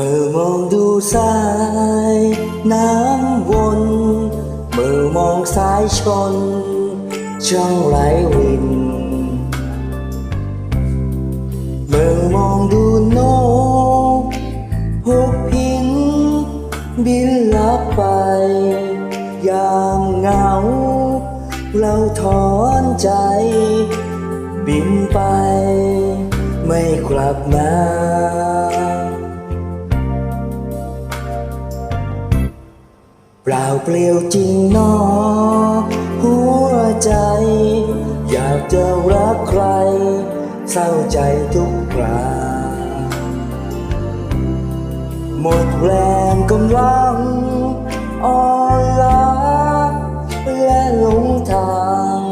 มื่อมองดูสายน้ำวน เมื่อมองสายชน ช่างไหลวิน เมื่อมองดูนกหกพิน บินลับไปอย่างเหงา เราถอนใจ บินไป ไม่กลับมา ล่าเปลี่ยวจริงนอหัวใจ อยากจะรักใคร เศร้าใจทุกคราหมดแรงกำลังอ่อนล้าและหลงทาง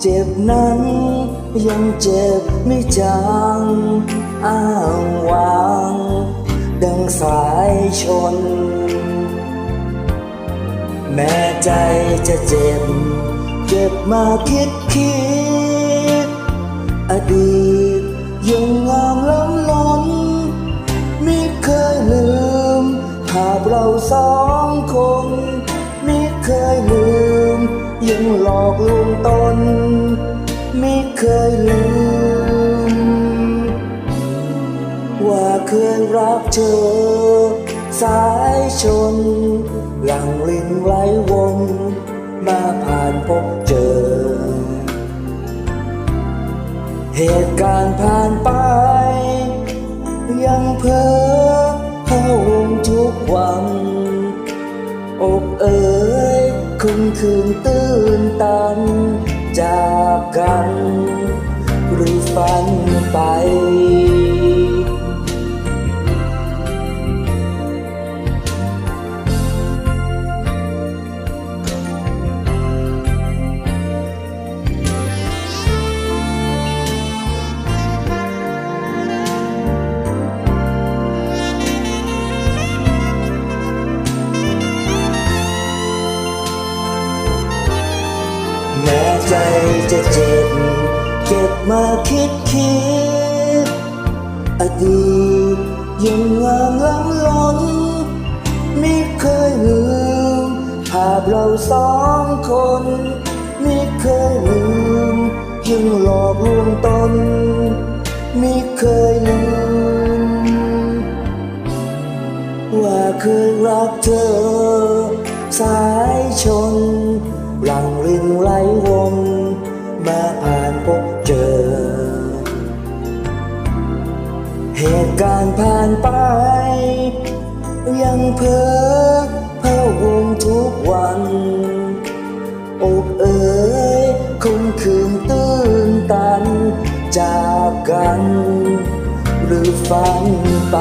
เจ็บนั้นยังเจ็บไม่จางอ้างวาง ดังสายชน แม้ใจจะเจ็บเจ็บมาคิดคิด อดีตยังงามล้ำล้นไม่เคยลืมภาพเราสองคนไม่เคยลืม ยังหลอกลวงตนไม่เคยลืม ว่าเคยรักเธอ สายชน ลินไหลวนมาผ่านพบเจอ เหตุการณ์ผ่านไป ยังเพ้อเพ้าวงทุกวันอกเอ๋ยคงคืนตื้นตัน จากกัน หรือฝันไป ใจจะเจ็บเก็บมาคิดคิด อดีตยังงามล้ำล้น ไม่เคยลืมภาพเราสองคน ไม่เคยลืมยังหลอกลวงตน ไม่เคยลืม ว่าเคยรักเธอ สายชน หลังลินไหลวนมาผ่านพบเจอ เหตุการณ์ผ่านไป ยังเพ้อเพ้อวงทุกวันอกเอ๋ยคงคืนตื้นตัน จากกัน หรือฝันไป